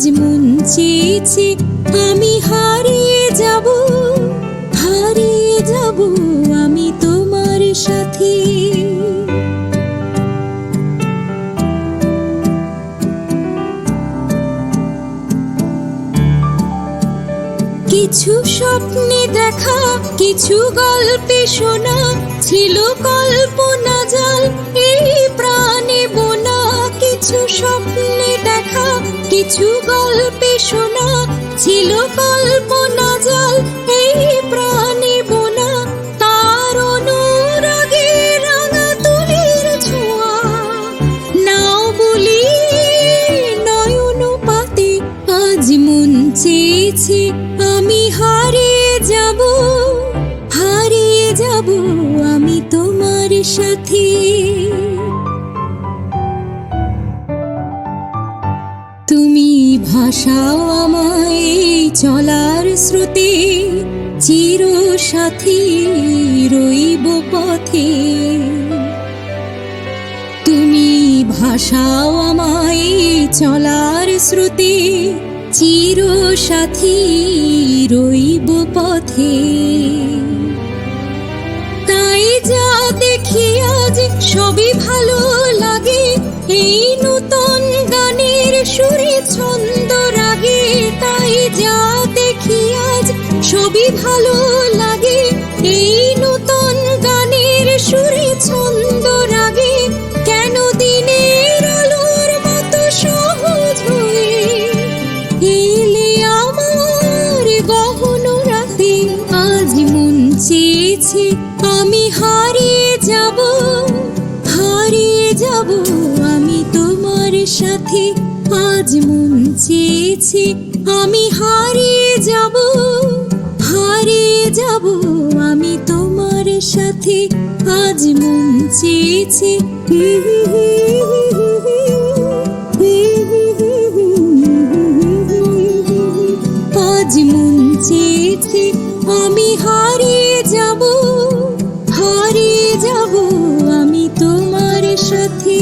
আজ মন চেয়েছে, আমি হারিয়ে যাব হারিয়ে যাব আমি তোমার সাথে। কিছু স্বপ্নে দেখা, কিছু গল্পে শোনা, ছিল কল্পনা জাল, এই প্রাণে বোনা। কিছু স্বপ্নে দেখা কিছু গল্পে শোনা, ছিল কল্পনা জল, এই প্রাণে বোনা, তার অনুরাগে রাঙা তুলির ছোঁয়া। নাও বলি নয়ন পাতে আজ মন চেয়েছে, আমি হারিয়ে যাব হারিয়ে যাব আমি তোমার সাথে। ভাষাও আমায় চলার শ্রুতি চির সাথী রইব পথে। তুমি ভাষাও আমায় চলার শ্রুতি চির সাথী রইব পথে। তাই যা দেখি আজ সবই ভালো লাগে, এই নূতন গানের সুরে ছন্দ রাগে তাই যা দেখি আজ সবই ভালো লাগে। এই নূতন গানের সুরে ছন্দ রাগে, কেন দিনের আলোর মতো সহজ হয়ে এলে আমার গহন রাতে। আজ মন চেয়েছে, আমি হারিয়ে যাব হারিয়ে যাব। সাথে, আজ মন চেয়েছে, আমি হারিয়ে যাব হারিয়ে যাব। আমি তোমার সাথে আজ মন চেয়েছে। আজ মন চেয়েছে, আমি হারিয়ে যাব হারিয়ে যাব। আমি তোমার সাথে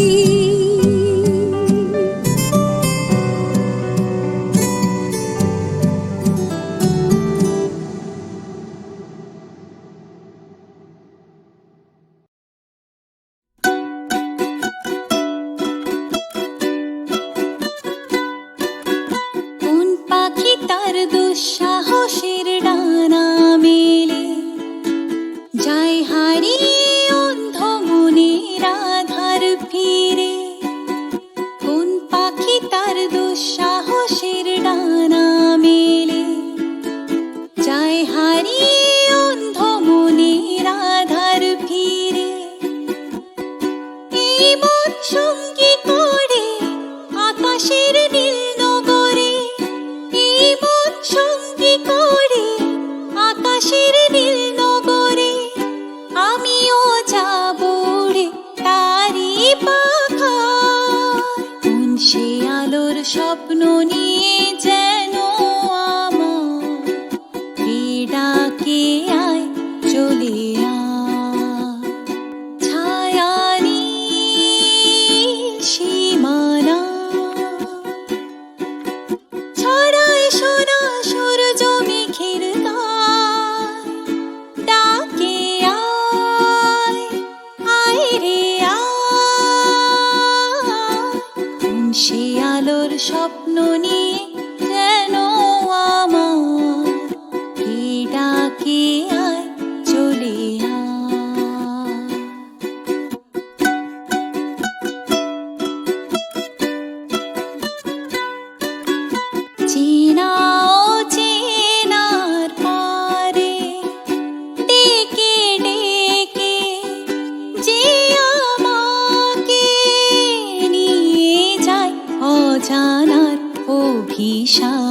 অভিসারে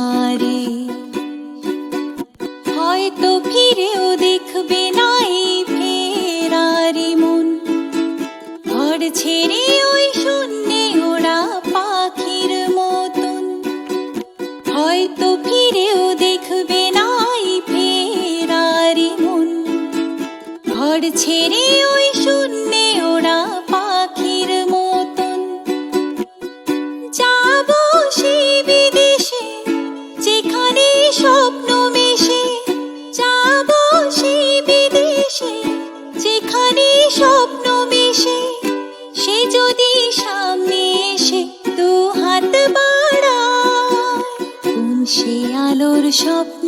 স্বপ্ন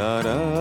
Ta-da.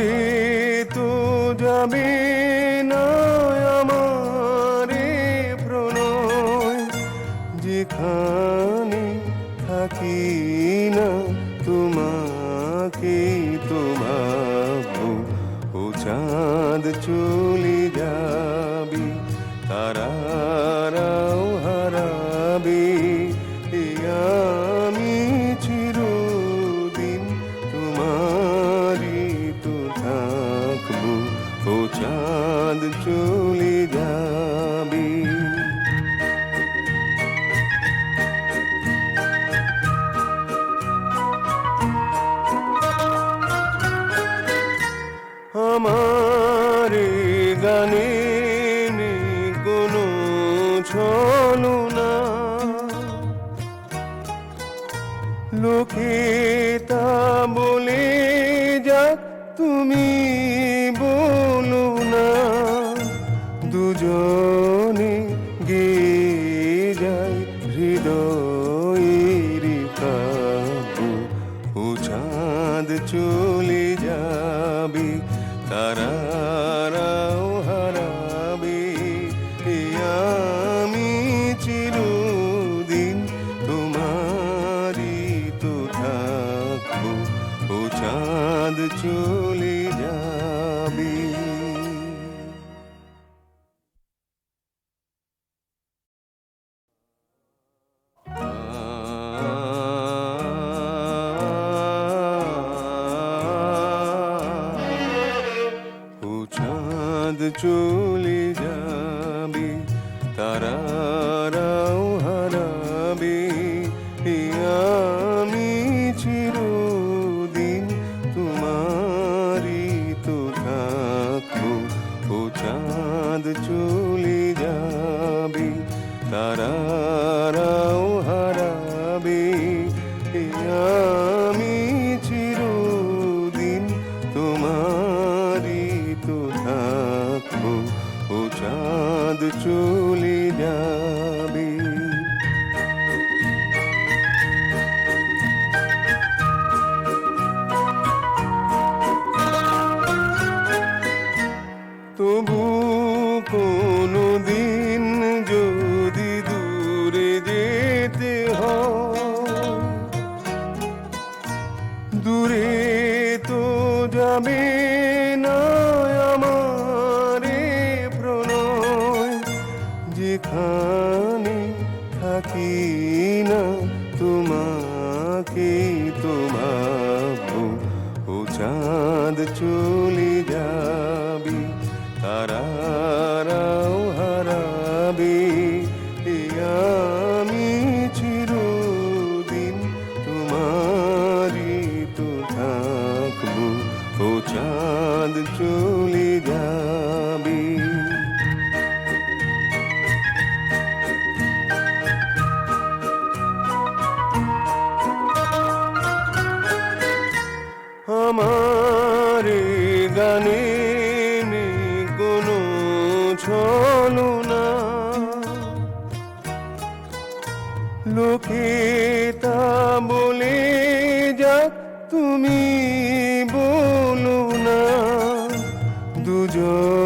grito de amigo. বলো না দুজনে